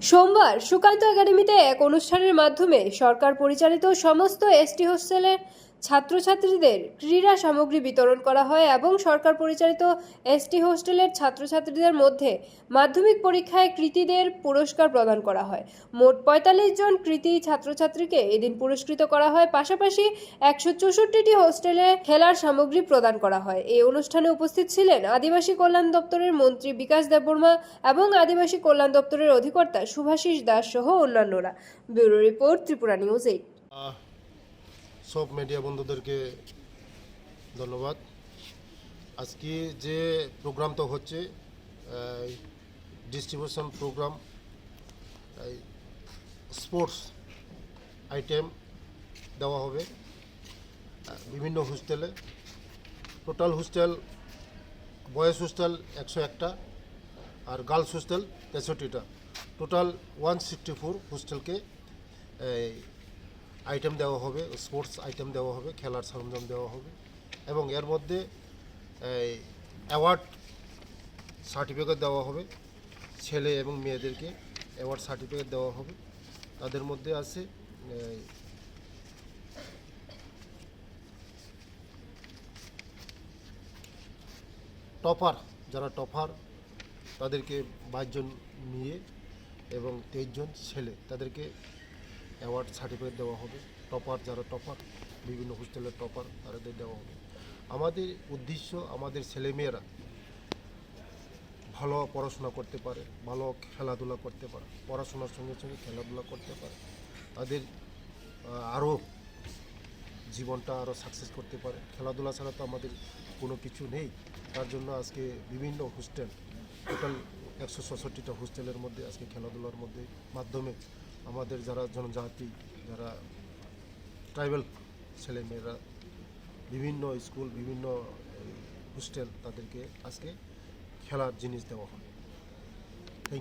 সোমবার সুকান্ত একাডেমিতে এক অনুষ্ঠানের মাধ্যমে সরকার পরিচালিত সমস্ত এসটি হোস্টেলের ছাত্রছাত্রীদের ক্রীড়া সামগ্রী বিতরণ করা হয় এবং সরকার পরিচালিত এসটি হোস্টেলের ছাত্রছাত্রীদের মধ্যে মাধ্যমিক পরীক্ষায় কৃতীদের পুরস্কার প্রদান করা হয়। মোট পঁয়তাল্লিশ জন কৃতী ছাত্রছাত্রীকে এদিন পুরস্কৃত করা হয়। পাশাপাশি একশো চৌষট্টিটি হোস্টেলে খেলার সামগ্রী প্রদান করা হয়। এই অনুষ্ঠানে উপস্থিত ছিলেন আদিবাসী কল্যাণ দপ্তরের মন্ত্রী বিকাশ দেববর্মা এবং আদিবাসী কল্যাণ দপ্তরের অধিকর্তা শুভাশিস দাস সহ অন্যান্যরা। Bureau report Tripura news eight. সব মিডিয়া বন্ধুদেরকে ধন্যবাদ। আজকে যে প্রোগ্রামটা হচ্ছে ডিস্ট্রিবিউশন প্রোগ্রাম স্পোর্টস আইটেম দেওয়া হবে। বিভিন্ন হোস্টেলে টোটাল হোস্টেল বয়েজ হোস্টেল একশো একটা আর গার্লস হোস্টেল তেষট্টিটা। টোটাল ওয়ান সিক্সটি ফোর হোস্টেলকে আইটেম দেওয়া হবে স্পোর্টস আইটেম দেওয়া হবে, খেলার সরঞ্জাম দেওয়া হবে এবং এর মধ্যে অ্যাওয়ার্ড সার্টিফিকেট দেওয়া হবে, ছেলে এবং মেয়েদেরকে অ্যাওয়ার্ড সার্টিফিকেট দেওয়া হবে। তাদের মধ্যে আছে টপার যারা টপার তাদেরকে বাইশজন মেয়ে এবং তেইশজন ছেলে, তাদেরকে অ্যাওয়ার্ড সার্টিফিকেট দেওয়া হবে। টপার যারা টপার বিভিন্ন হোস্টেলের টপার তাদের দেওয়া হবে। আমাদের উদ্দেশ্য আমাদের ছেলেমেয়েরা ভালো পড়াশোনা করতে পারে, ভালো খেলাধুলা করতে পারে, পড়াশোনার সঙ্গে সঙ্গে খেলাধুলা করতে পারে। তাদের আরও জীবনটা আরও সাকসেস করতে পারে। খেলাধুলা ছাড়া তো আমাদের কোনো কিছু নেই। তার জন্য আজকে বিভিন্ন হোস্টেল টোটাল একশো ছষট্টিটা হোস্টেলের মধ্যে আজকে খেলাধুলার মধ্যে মাধ্যমে আমাদের যারা জনজাতি, যারা ট্রাইবাল ছেলেমেয়েরা বিভিন্ন স্কুল বিভিন্ন হোস্টেল তাদেরকে আজকে খেলার জিনিস দেওয়া হয়।